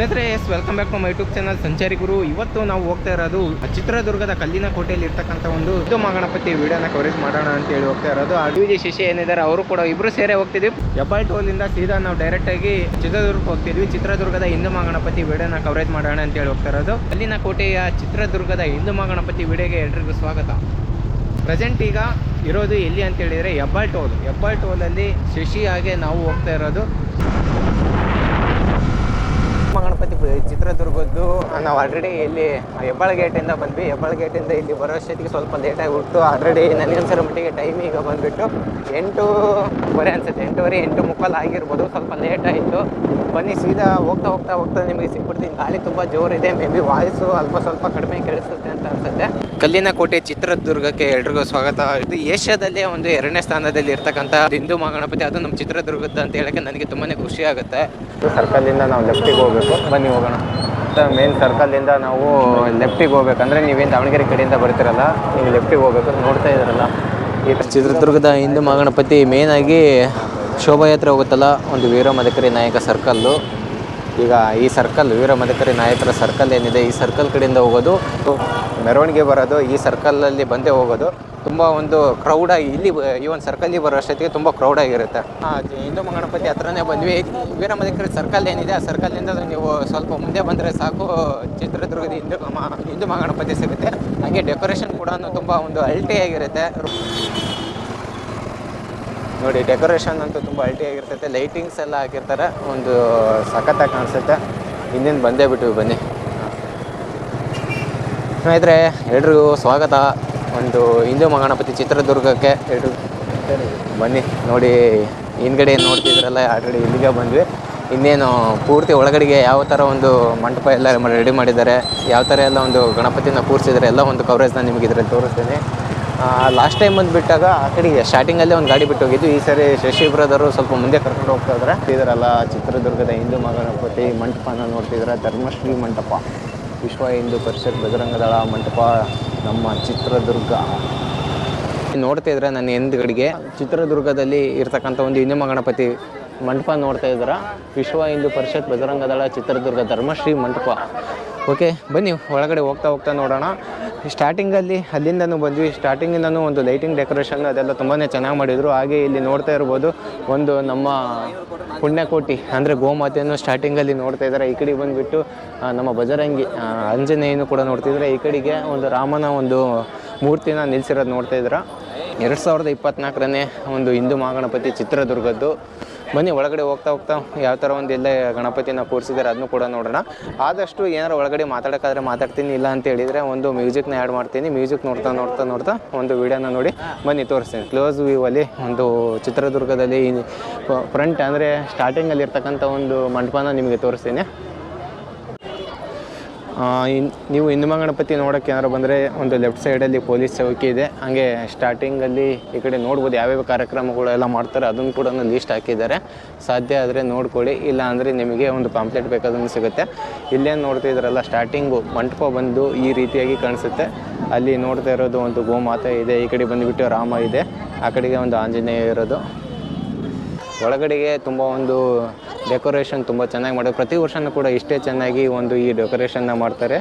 ಸ್ನೇಹಿತರೆ, yes welcome back to my YouTube channel Sanchari Guru, ಇವತ್ತು ನಾವು ಹೋಗ್ತಾ ಇರೋದು ಚಿತ್ರದುರ್ಗದ ಕಲ್ಲಿನ ಕೋಟೆಯಲ್ಲಿ ಇರ್ತಕ್ಕಂಥ ಒಂದು ಇದು ಮಗಣಪತಿ ವಿಡಿಯೋನ ಕವರೇಜ್ ಮಾಡೋಣ ಅಂತ ಹೇಳಿ ಹೋಗ್ತಾ ಇರೋದು. ಆ ಡಿ ಜಿ ಶಿಷ್ಯ ಏನಿದ್ದಾರೆ, ಅವರು ಕೂಡ ಇಬ್ರು ಸೇರೇ ಹೋಗ್ತಿದ್ವಿ. ಹೆಬ್ಬಾಳ್ ಟೋಲಿಂದ ಸೀದಾ ನಾವು ಡೈರೆಕ್ಟ್ ಆಗಿ ಚಿತ್ರದುರ್ಗ ಹೋಗ್ತಿದ್ವಿ. ಚಿತ್ರದುರ್ಗದ ಹಿಂದೂ ಮಹಾಗಣಪತಿ ವಿಡಿಯೋನ ಕವರೇಜ್ ಮಾಡೋಣ ಅಂತ ಹೇಳಿ ಹೋಗ್ತಾ ಇರೋದು. ಕಲ್ಲಿನ ಕೋಟೆಯ ಚಿತ್ರದುರ್ಗದ ಹಿಂದೂ ಮಹಾಗಣಪತಿ ವಿಡಿಯೋಗೆ ಎಲ್ರಿಗೂ ಸ್ವಾಗತ. ಪ್ರೆಸೆಂಟ್ ಈಗ ಇರೋದು ಎಲ್ಲಿ ಅಂತ ಹೇಳಿದರೆ ಹೆಬ್ಬಾಳ್ ಟೋಲ್ ಹೆಬ್ಬಾಳ್ ಟೋಲಲ್ಲಿ ಶಶಿ ಹಾಗೆ ನಾವು ಹೋಗ್ತಾ ಇರೋದು. ಗಣಪತಿ ಚಿತ್ರದುರ್ಗದ್ದು. ನಾವು ಆಲ್ರೆಡಿ ಇಲ್ಲಿ ಹೆಬ್ಬಾಳ ಗೇಟಿಂದ ಬಂದ್ವಿ. ಹೆಬ್ಬಾಳ ಗೇಟಿಂದ ಇಲ್ಲಿ ಬರೋ ಅಷ್ಟೊತ್ತಿಗೆ ಸ್ವಲ್ಪ ಲೇಟಾಗಿ ಬಿಟ್ಟು ಆಲ್ರೆಡಿ ನನಗನ್ಸರೋ ಮಟ್ಟಿಗೆ ಟೈಮ್ ಈಗ ಬಂದುಬಿಟ್ಟು ಎಂಟೂವರೆ ಅನ್ಸುತ್ತೆ. ಎಂಟೂವರೆ ಎಂಟು ಮುಕ್ಕಾಲು ಆಗಿರ್ಬೋದು. ಸ್ವಲ್ಪ ಲೇಟ್ ಆಯಿತು. ಬನ್ನಿ, ಸೀದಾ ಹೋಗ್ತಾ ಹೋಗ್ತಾ ಹೋಗ್ತಾ ನಿಮಗೆ ಸಿಕ್ಬಿಡ್ತೀನಿ. ಗಾಳಿ ತುಂಬ ಜೋರಿದೆ. ಮೇ ಬಿ ವಾಯ್ಸು ಅಲ್ಪ ಸ್ವಲ್ಪ ಕಡಿಮೆ ಕೇಳಿಸುತ್ತೆ ಅಂತ ಅನ್ಸುತ್ತೆ. ಕಲ್ಲಿನ ಕೋಟೆ, ಚಿತ್ರದುರ್ಗಕ್ಕೆ ಎಲ್ರಿಗೂ ಸ್ವಾಗತ. ಇದು ಏಷ್ಯಾದಲ್ಲೇ ಒಂದು ಎರಡನೇ ಸ್ಥಾನದಲ್ಲಿ ಇರ್ತಕ್ಕಂಥ ಹಿಂದೂ ಮಹಾಗಣಪತಿ. ಅದು ನಮ್ಮ ಚಿತ್ರದುರ್ಗದ ಅಂತ ಹೇಳಕ್ಕೆ ನನಗೆ ತುಂಬಾನೇ ಖುಷಿ ಆಗುತ್ತೆ. ಸರ್ಕಲಿಂದ ನಾವು ಲೆಫ್ಟಿಗೆ ಹೋಗ್ಬೇಕು. ಬನ್ನಿ ಹೋಗೋಣ. ಮೇನ್ ಸರ್ಕಲಿಂದ ನಾವು ಲೆಫ್ಟಿಗೆ ಹೋಗ್ಬೇಕಂದ್ರೆ ನೀವೇನು ದಾವಣಗೆರೆ ಕಡೆಯಿಂದ ಬರ್ತೀರಲ್ಲ, ನೀವು ಲೆಫ್ಟಿಗೆ ಹೋಗ್ಬೇಕು ನೋಡ್ತಾ ಇದ್ರಲ್ಲ ಈ ಚಿತ್ರದುರ್ಗದ ಹಿಂದೂ ಮಹಾಗಣಪತಿ ಮೇನ್ ಆಗಿ ಶೋಭಾಯಾತ್ರೆ ಹೋಗುತ್ತಲ್ಲ, ಒಂದು ವೀರ ಮದಕರಿ ನಾಯಕ ಸರ್ಕಲ್ಲು ಈಗ ಈ ಸರ್ಕಲ್ ವೀರ ಮದಕರಿ ನಾಯಕರ ಸರ್ಕಲ್ ಏನಿದೆ, ಈ ಸರ್ಕಲ್ ಕಡೆಯಿಂದ ಹೋಗೋದು, ಮೆರವಣಿಗೆ ಬರೋದು, ಈ ಸರ್ಕಲಲ್ಲಿ ಬಂದೇ ಹೋಗೋದು. ತುಂಬ ಒಂದು ಕ್ರೌಡಾಗಿ ಇಲ್ಲಿ ಈ ಒಂದು ಸರ್ಕಲ್ಲಿಗೆ ಬರೋ ಅಷ್ಟೊತ್ತಿಗೆ ತುಂಬ ಕ್ರೌಡಾಗಿರುತ್ತೆ ಹಿಂದೂ ಮಹಾಗಣಪತಿ ಹತ್ರನೇ ಬಂದ್ವಿ. ವೀರ ಮದಕರಿ ಸರ್ಕಲ್ ಏನಿದೆ, ಆ ಸರ್ಕಲ್ನಿಂದ ನೀವು ಸ್ವಲ್ಪ ಮುಂದೆ ಬಂದರೆ ಸಾಕು. ಚಿತ್ರದುರ್ಗದ ಹಿಂದೂ ಹಿಂದೂ ಮಹಾಗಣಪತಿ ಸಿಗುತ್ತೆ. ಹಾಗೆ ಡೆಕೋರೇಷನ್ ಕೂಡ ತುಂಬ ಒಂದು ಅಲ್ಟಿಯಾಗಿರುತ್ತೆ ನೋಡಿ ಡೆಕೋರೇಷನ್ ಅಂತೂ ತುಂಬ ಅಲ್ಟಿಯಾಗಿರ್ತೈತೆ ಲೈಟಿಂಗ್ಸ್ ಎಲ್ಲ ಹಾಕಿರ್ತಾರೆ. ಒಂದು ಸಖತ್ತಾಗಿ ಕಾಣಿಸುತ್ತೆ. ಹಿಂದಿನ ಬಂದೇ ಬಿಟ್ಟು ಬನ್ನಿ. ಸ್ನೇಹಿತರೆ, ಎಲ್ರಿಗೂ ಸ್ವಾಗತ. ಒಂದು ಹಿಂದೂ ಮಹಾಗಣಪತಿ ಚಿತ್ರದುರ್ಗಕ್ಕೆ ಬನ್ನಿ ನೋಡಿ, ಹಿಂದ್ಗಡೆ ಏನು ನೋಡ್ತಿದ್ರಲ್ಲ, ಆಲ್ರೆಡಿ ಇಲ್ಲಿಗೆ ಬಂದ್ವಿ. ಇನ್ನೇನು ಪೂರ್ತಿ ಒಳಗಡೆಗೆ ಯಾವ ಥರ ಒಂದು ಮಂಟಪ ಎಲ್ಲ ರೆಡಿ ಮಾಡಿದ್ದಾರೆ, ಯಾವ ಥರ ಎಲ್ಲ ಒಂದು ಗಣಪತಿನ ಕೂರಿಸಿದ್ದಾರೆ, ಎಲ್ಲ ಒಂದು ಕವರೇಜ್ನ ನಿಮಗೆ ಇದರಲ್ಲಿ ತೋರಿಸ್ತೀನಿ. ಲಾಸ್ಟ್ ಟೈಮ್ ಬಂದು ಬಿಟ್ಟಾಗ ಆ ಕಡೆಗೆ ಸ್ಟಾರ್ಟಿಂಗಲ್ಲೇ ಒಂದು ಗಾಡಿ ಬಿಟ್ಟು ಹೋಗಿದ್ದು. ಈ ಸರಿ ಶಶಿ ಬ್ರದರು ಸ್ವಲ್ಪ ಮುಂದೆ ಕರ್ಕೊಂಡು ಹೋಗ್ತಾ ಇದ್ದಾರೆ. ಇದರಲ್ಲ ಚಿತ್ರದುರ್ಗದ ಹಿಂದೂ ಮಹಾಗಣಪತಿ ಮಂಟಪನ ನೋಡ್ತಿದ್ರೆ ಧರ್ಮಶ್ರೀ ಮಂಟಪ. ವಿಶ್ವ ಹಿಂದೂ ಪರಿಷತ್ ಬಜರಂಗದಳ ಮಂಟಪ ನಮ್ಮ ಚಿತ್ರದುರ್ಗ. ನೋಡ್ತಾ ಇದ್ರೆ ನನ್ನ ಹಿಂದ್ಗಡೆಗೆ ಚಿತ್ರದುರ್ಗದಲ್ಲಿ ಇರ್ತಕ್ಕಂಥ ಒಂದು ಹಿಂದೂ ಗಣಪತಿ ಮಂಟಪ ನೋಡ್ತಾ ಇದ್ದೀರಾ? ವಿಶ್ವ ಹಿಂದೂ ಪರಿಷತ್ ಬಜರಂಗದಳ ಚಿತ್ರದುರ್ಗ ಧರ್ಮಶ್ರೀ ಮಂಟಪ. ಓಕೆ ಬನ್ನಿ, ಒಳಗಡೆ ಹೋಗ್ತಾ ಹೋಗ್ತಾ ನೋಡೋಣ. ಸ್ಟಾರ್ಟಿಂಗಲ್ಲಿ ಅಲ್ಲಿಂದನೂ ಬಂದ್ವಿ. ಸ್ಟಾರ್ಟಿಂಗಿಂದನೂ ಒಂದು ಲೈಟಿಂಗ್ ಡೆಕೋರೇಷನ್ ಅದೆಲ್ಲ ತುಂಬಾ ಚೆನ್ನಾಗಿ ಮಾಡಿದರು. ಹಾಗೆ ಇಲ್ಲಿ ನೋಡ್ತಾ ಇರ್ಬೋದು, ಒಂದು ನಮ್ಮ ಪುಣ್ಯಕೋಟಿ, ಅಂದರೆ ಗೋಮಾತೆಯನ್ನು ಸ್ಟಾರ್ಟಿಂಗಲ್ಲಿ ನೋಡ್ತಾ ಇದ್ದಾರೆ. ಈ ಕಡೆ ಬಂದುಬಿಟ್ಟು ನಮ್ಮ ಬಜರಂಗಿ ಆಂಜನೇಯನು ಕೂಡ ನೋಡ್ತಿದ್ರೆ ಈ ಕಡೆಗೆ ಒಂದು ರಾಮನ ಒಂದು ಮೂರ್ತಿನ ನಿಲ್ಸಿರೋದು ನೋಡ್ತಾ ಇದ್ರ ಎರಡು ಸಾವಿರದ ಇಪ್ಪತ್ನಾಲ್ಕರನೇ ಒಂದು ಹಿಂದೂ ಮಹಾಗಣಪತಿ ಚಿತ್ರದುರ್ಗದ್ದು. ಬನ್ನಿ, ಒಳಗಡೆ ಹೋಗ್ತಾ ಹೋಗ್ತಾ ಯಾವ ಥರ ಒಂದು ಎಲ್ಲ ಗಣಪತಿನ ಕೂರಿಸಿದ್ದಾರೆ ಅದನ್ನು ಕೂಡ ನೋಡೋಣ. ಆದಷ್ಟು ಏನಾರು ಒಳಗಡೆ ಮಾತಾಡೋಕ್ಕಾದ್ರೆ ಮಾತಾಡ್ತೀನಿ, ಇಲ್ಲ ಅಂತ ಹೇಳಿದರೆ ಒಂದು ಮ್ಯೂಸಿಕ್ನ ಆ್ಯಡ್ ಮಾಡ್ತೀನಿ. ಮ್ಯೂಸಿಕ್ ನೋಡ್ತಾ ನೋಡ್ತಾ ನೋಡ್ತಾ ಒಂದು ವಿಡಿಯೋನ ನೋಡಿ. ಬನ್ನಿ, ತೋರಿಸ್ತೀನಿ. ಕ್ಲೋಸ್ ವ್ಯೂವಲ್ಲಿ ಒಂದು ಚಿತ್ರದುರ್ಗದಲ್ಲಿ ಫ್ರಂಟ್ ಅಂದರೆ ಸ್ಟಾರ್ಟಿಂಗಲ್ಲಿ ಇರ್ತಕ್ಕಂಥ ಒಂದು ಮಂಟಪನ ನಿಮಗೆ ತೋರಿಸ್ತೀನಿ. ನೀವು ಹಿಂದುಮ ಗಣಪತಿ ನೋಡೋಕ್ಕೆ ಏನಾರು ಬಂದರೆ ಒಂದು ಲೆಫ್ಟ್ ಸೈಡಲ್ಲಿ ಪೊಲೀಸ್ ಚೌಕಿ ಇದೆ. ಹಾಗೆ ಸ್ಟಾರ್ಟಿಂಗಲ್ಲಿ ಈ ಕಡೆ ನೋಡ್ಬೋದು ಯಾವ್ಯಾವ ಕಾರ್ಯಕ್ರಮಗಳೆಲ್ಲ ಮಾಡ್ತಾರೆ, ಅದನ್ನು ಕೂಡ ಲೀಸ್ಟ್ ಹಾಕಿದ್ದಾರೆ. ಸಾಧ್ಯ ಆದರೆ ನೋಡ್ಕೊಳ್ಳಿ. ಇಲ್ಲ ಅಂದರೆ ನಿಮಗೆ ಒಂದು ಪಾಂಪ್ಲೆಟ್ ಬೇಕಾದ್ರೂ ಸಿಗುತ್ತೆ. ಇಲ್ಲೇನು ನೋಡ್ತಿದ್ರಲ್ಲ ಸ್ಟಾರ್ಟಿಂಗು ಮಂಟಪ ಬಂದು ಈ ರೀತಿಯಾಗಿ ಕಾಣಿಸುತ್ತೆ. ಅಲ್ಲಿ ನೋಡ್ತಾ ಇರೋದು ಒಂದು ಗೋಮಾತೆ ಇದೆ. ಈ ಕಡೆ ಬಂದುಬಿಟ್ಟು ರಾಮ ಇದೆ. ಆ ಕಡೆಗೆ ಒಂದು ಆಂಜನೇಯ ಇರೋದು. ಒಳಗಡೆಗೆ ತುಂಬ ಒಂದು ಡೆಕೋರೇಷನ್ ತುಂಬ ಚೆನ್ನಾಗಿ ಮಾಡೋದು ಪ್ರತಿ ವರ್ಷನೂ ಕೂಡ ಇಷ್ಟೇ ಚೆನ್ನಾಗಿ ಒಂದು ಈ ಡೆಕೋರೇಷನ್ನ ಮಾಡ್ತಾರೆ.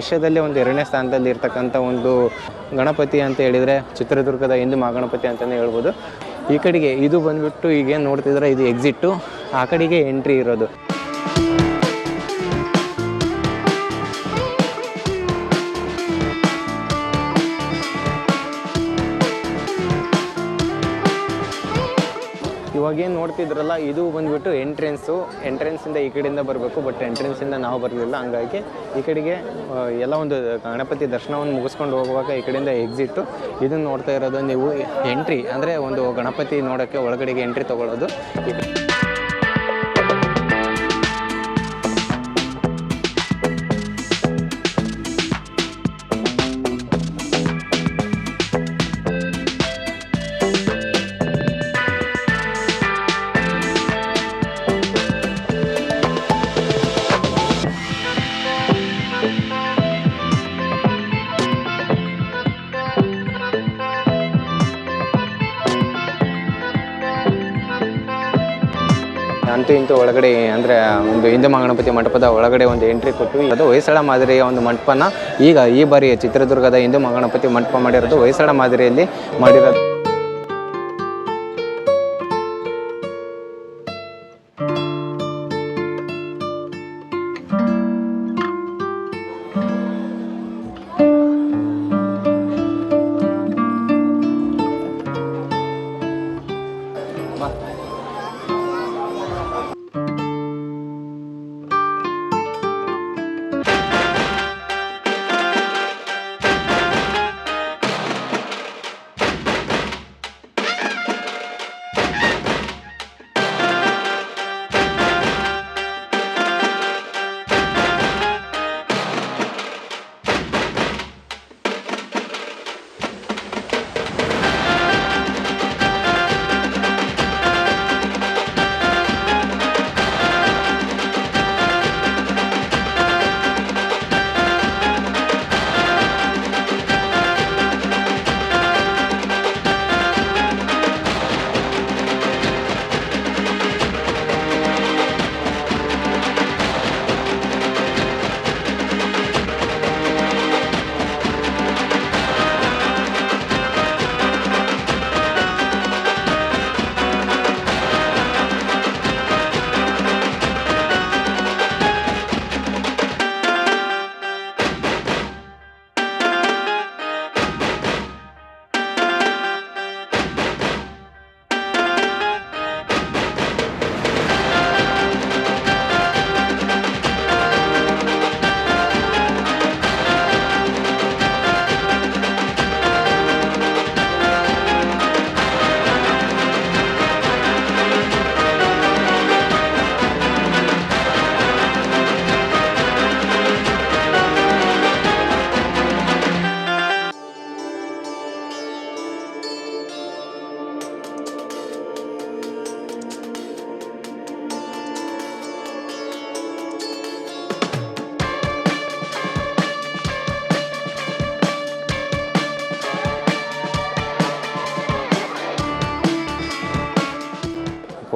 ಏಷ್ಯಾದಲ್ಲೇ ಒಂದು ಎರಡನೇ ಸ್ಥಾನದಲ್ಲಿ ಇರ್ತಕ್ಕಂಥ ಒಂದು ಗಣಪತಿ ಅಂತ ಹೇಳಿದರೆ ಚಿತ್ರದುರ್ಗದ ಹಿಂದೂ ಮಹಾಗಣಪತಿ ಅಂತಲೇ ಹೇಳ್ಬೋದು. ಈ ಕಡೆಗೆ ಇದು ಬಂದ್ಬಿಟ್ಟು ಈಗೇನು ನೋಡ್ತಿದ್ರೆ? ಇದು ಎಕ್ಸಿಟ್ಟು ಆ ಕಡೆಗೆ ಎಂಟ್ರಿ ಇರೋದು. ಇವಾಗ ಏನು ನೋಡ್ತಿದ್ರಲ್ಲ, ಇದು ಬಂದ್ಬಿಟ್ಟು ಎಂಟ್ರೆನ್ಸು ಎಂಟ್ರೆನ್ಸಿಂದ ಈ ಕಡೆಯಿಂದ ಬರಬೇಕು ಬಟ್ ಎಂಟ್ರೆನ್ಸಿಂದ ನಾವು ಬರಲಿಲ್ಲ. ಹಂಗಾಗಿ ಈ ಕಡೆಗೆ ಎಲ್ಲ ಒಂದು ಗಣಪತಿ ದರ್ಶನವನ್ನು ಮುಗಿಸ್ಕೊಂಡು ಹೋಗುವಾಗ ಈ ಕಡೆಯಿಂದ ಎಕ್ಸಿಟ್ಟು ಇದನ್ನು ನೋಡ್ತಾ ಇರೋದು ನೀವು ಎಂಟ್ರಿ ಅಂದರೆ ಒಂದು ಗಣಪತಿ ನೋಡೋಕ್ಕೆ ಒಳಗಡೆಗೆ ಎಂಟ್ರಿ ತೊಗೊಳ್ಳೋದು. ಅಂತೂ ಇಂತೂ ಒಳಗಡೆ, ಅಂದರೆ ಒಂದು ಹಿಂದೂ ಮಹಾಗಣಪತಿ ಮಂಟಪದ ಒಳಗಡೆ ಒಂದು ಎಂಟ್ರಿ ಕೊಟ್ಟು ಅದು ಹೊಯ್ಸಳ ಮಾದರಿಯ ಒಂದು ಮಂಟಪನ ಈಗ ಈ ಬಾರಿ ಚಿತ್ರದುರ್ಗದ ಹಿಂದೂ ಮಹಾಗಣಪತಿ ಮಂಟಪ ಮಾಡಿರೋದು ಹೊಯ್ಸಳ ಮಾದರಿಯಲ್ಲಿ ಮಾಡಿರೋದು.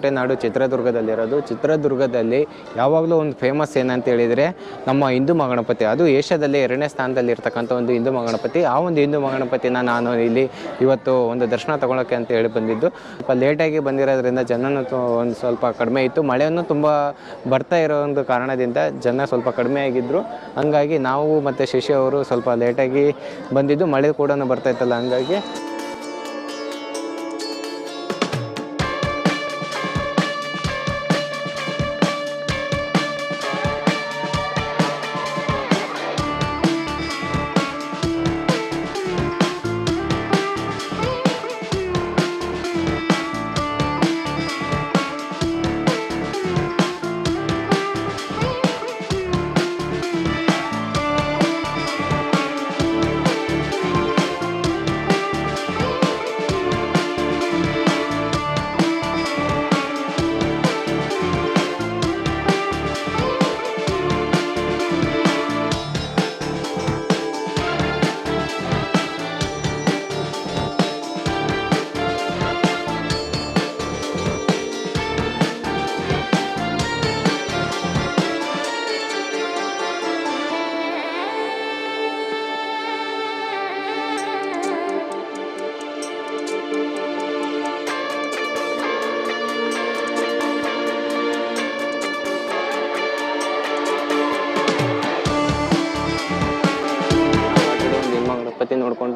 ಕೋಟೆನಾಡು ಚಿತ್ರದುರ್ಗದಲ್ಲಿರೋದು. ಚಿತ್ರದುರ್ಗದಲ್ಲಿ ಯಾವಾಗಲೂ ಒಂದು ಫೇಮಸ್ ಏನಂತ ಹೇಳಿದರೆ ನಮ್ಮ ಹಿಂದೂ ಮಹಾಗಣಪತಿ. ಅದು ಏಷ್ಯಾದಲ್ಲಿ ಎರಡನೇ ಸ್ಥಾನದಲ್ಲಿ ಇರ್ತಕ್ಕಂಥ ಒಂದು ಹಿಂದೂ ಮಹಾಗಣಪತಿ. ಆ ಒಂದು ಹಿಂದೂ ಮಹಾಗಣಪತಿನ ನಾನು ಇಲ್ಲಿ ಇವತ್ತು ಒಂದು ದರ್ಶನ ತೊಗೊಳಕ್ಕೆ ಅಂತ ಹೇಳಿ ಬಂದಿದ್ದು. ಸ್ವಲ್ಪ ಲೇಟಾಗಿ ಬಂದಿರೋದ್ರಿಂದ ಜನನು ಒಂದು ಸ್ವಲ್ಪ ಕಡಿಮೆ ಇತ್ತು. ಮಳೆಯನ್ನು ತುಂಬ ಬರ್ತಾ ಇರೋ ಒಂದು ಕಾರಣದಿಂದ ಜನ ಸ್ವಲ್ಪ ಕಡಿಮೆ ಆಗಿದ್ದರು ಹಂಗಾಗಿ ನಾವು ಮತ್ತು ಶಶಿ ಅವರು ಸ್ವಲ್ಪ ಲೇಟಾಗಿ ಬಂದಿದ್ದು. ಮಳೆ ಕೂಡ ಬರ್ತಾ ಇತ್ತಲ್ಲ, ಹಂಗಾಗಿ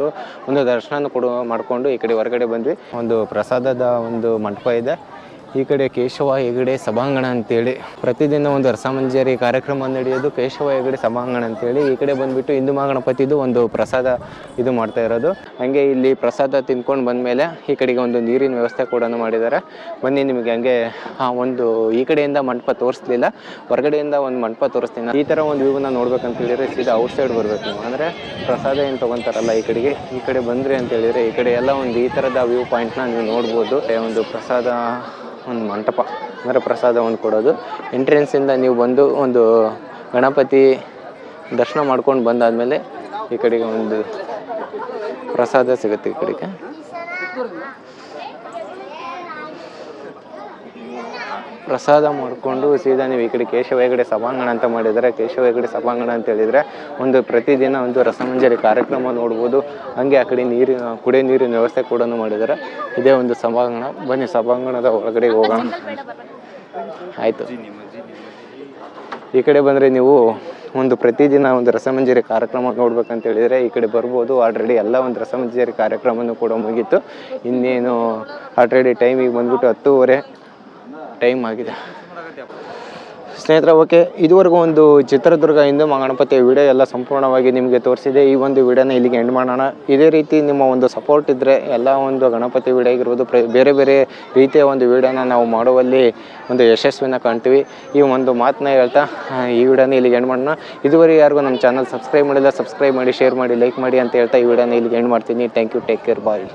ನೋಡಿಕೊಂಡು ಒಂದು ದರ್ಶನ ಕೊಡು ಮಾಡಿಕೊಂಡು ಈ ಕಡೆ ಹೊರಗಡೆ ಬಂದ್ವಿ. ಒಂದು ಪ್ರಸಾದದ ಒಂದು ಮಂಟಪ ಇದೆ. ಈ ಕಡೆ ಕೇಶವ ಹೆಗಡೆ ಸಭಾಂಗಣ ಅಂತೇಳಿ. ಪ್ರತಿದಿನ ಒಂದು ರಸಮಂಜರಿ ಕಾರ್ಯಕ್ರಮ ನಡೆಯೋದು ಕೇಶವ ಹೆಗಡೆ ಸಭಾಂಗಣ ಅಂತೇಳಿ. ಈ ಕಡೆ ಬಂದ್ಬಿಟ್ಟು ಹಿಂದೂ ಮಹಾಗಣಪತಿದು ಒಂದು ಪ್ರಸಾದ ಇದು ಮಾಡ್ತಾ ಇರೋದು. ಹಂಗೆ ಇಲ್ಲಿ ಪ್ರಸಾದ ತಿನ್ಕೊಂಡು ಬಂದಮೇಲೆ ಈ ಕಡೆಗೆ ಒಂದು ನೀರಿನ ವ್ಯವಸ್ಥೆ ಕೂಡ ಮಾಡಿದ್ದಾರೆ ಬನ್ನಿ ನಿಮಗೆ ಹಂಗೆ, ಆ ಒಂದು ಈ ಕಡೆಯಿಂದ ಮಂಟಪ ತೋರಿಸ್ಲಿಲ್ಲ. ಹೊರಗಡೆಯಿಂದ ಒಂದು ಮಂಟಪ ತೋರಿಸ್ತೀನಿ. ಈ ಥರ ಒಂದು ವ್ಯೂವನ್ನ ನೋಡ್ಬೇಕಂತ ಹೇಳಿದ್ರೆ ಸೀದಾ ಔಟ್ ಸೈಡ್ ಬರ್ಬೇಕು. ನೀವು ಅಂದರೆ ಪ್ರಸಾದ ಏನು ತೊಗೊತಾರಲ್ಲ ಈ ಕಡೆಗೆ, ಈ ಕಡೆ ಬಂದ್ರಿ ಅಂತ ಹೇಳಿದ್ರೆ ಈ ಕಡೆ ಎಲ್ಲ ಒಂದು ಈ ಥರದ ವ್ಯೂ ಪಾಯಿಂಟ್ನ ನೀವು ನೋಡ್ಬೋದು. ಒಂದು ಪ್ರಸಾದ ಒಂದು ಮಂಟಪ ಅಂದರೆ ಪ್ರಸಾದವನ್ನು ಕೊಡೋದು. ಎಂಟ್ರೆನ್ಸಿಂದ ನೀವು ಬಂದು ಒಂದು ಗಣಪತಿ ದರ್ಶನ ಮಾಡ್ಕೊಂಡು ಬಂದಾದಮೇಲೆ ಈ ಕಡೆಗೆ ಒಂದು ಪ್ರಸಾದ ಸಿಗುತ್ತೆ ಈ ಕಡೆಗೆ. ಪ್ರಸಾದ ಮಾಡಿಕೊಂಡು ಸೀದಾ ನೀವು ಈ ಕಡೆ ಕೇಶವ ಹೆಗಡೆ ಸಭಾಂಗಣ ಅಂತ ಮಾಡಿದರೆ ಕೇಶವ ಹೆಗಡೆ ಸಭಾಂಗಣ ಅಂತ ಹೇಳಿದರೆ ಒಂದು ಪ್ರತಿದಿನ ಒಂದು ರಸಮಂಜರಿ ಕಾರ್ಯಕ್ರಮ ನೋಡ್ಬೋದು. ಹಾಗೆ ಆ ಕಡೆ ನೀರಿನ, ಕುಡಿಯೋ ನೀರಿನ ವ್ಯವಸ್ಥೆ ಕೂಡ ಮಾಡಿದ್ದಾರೆ ಇದೇ ಒಂದು ಸಭಾಂಗಣ. ಬನ್ನಿ ಸಭಾಂಗಣದ ಒಳಗಡೆ ಹೋಗೋಣ. ಆಯಿತು. ಈ ಕಡೆ ಬಂದರೆ ನೀವು ಒಂದು ಪ್ರತಿದಿನ ಒಂದು ರಸಮಂಜರಿ ಕಾರ್ಯಕ್ರಮ ನೋಡ್ಬೇಕಂತ ಹೇಳಿದರೆ ಈ ಕಡೆ ಬರ್ಬೋದು. ಆಲ್ರೆಡಿ ಎಲ್ಲ ಒಂದು ರಸಮಂಜರಿ ಕಾರ್ಯಕ್ರಮನೂ ಕೂಡ ಮುಗೀತು. ಇನ್ನೇನು ಆಲ್ರೆಡಿ ಟೈಮಿಗೆ ಬಂದ್ಬಿಟ್ಟು ಹತ್ತೂವರೆ ಟೈಮ್ ಆಗಿದೆ. ಸ್ನೇಹಿತರ, ಓಕೆ, ಇದುವರೆಗೂ ಒಂದು ಚಿತ್ರದುರ್ಗ ಹಿಂದೂ ಮಹಾಗಣಪತಿಯ ವಿಡಿಯೋ ಎಲ್ಲ ಸಂಪೂರ್ಣವಾಗಿ ನಿಮಗೆ ತೋರಿಸಿದೆ. ಈ ಒಂದು ವಿಡಿಯೋನ ಇಲ್ಲಿಗೆ ಎಂಡ್ ಮಾಡೋಣ. ಇದೇ ರೀತಿ ನಿಮ್ಮ ಒಂದು ಸಪೋರ್ಟ್ ಇದ್ದರೆ ಎಲ್ಲ ಒಂದು ಗಣಪತಿ ವಿಡಿಯೋ ಆಗಿರ್ಬೋದು ಬೇರೆ ಬೇರೆ ರೀತಿಯ ಒಂದು ವಿಡಿಯೋನ ನಾವು ಮಾಡುವಲ್ಲಿ ಒಂದು ಯಶಸ್ವಿನ ಕಾಣ್ತೀವಿ. ಈ ಒಂದು ಮಾತನ್ನ ಹೇಳ್ತಾ ಈ ವಿಡಿಯೋನ ಇಲ್ಲಿಗೆ ಎಂಡ್ ಮಾಡೋಣ. ಇದುವರೆಗೆ ಯಾರಿಗೂ ನಮ್ಮ ಚಾನಲ್ ಸಬ್ಸ್ಕ್ರೈಬ್ ಮಾಡಿಲ್ಲ ಸಬ್ಸ್ಕ್ರೈಬ್ ಮಾಡಿ ಶೇರ್ ಮಾಡಿ ಲೈಕ್ ಮಾಡಿ ಅಂತ ಹೇಳ್ತಾ ಈ ವಿಡಿಯೋನ ಇಲ್ಲಿಗೆ ಎಂಡ್ ಮಾಡ್ತೀನಿ. Thank you take care bye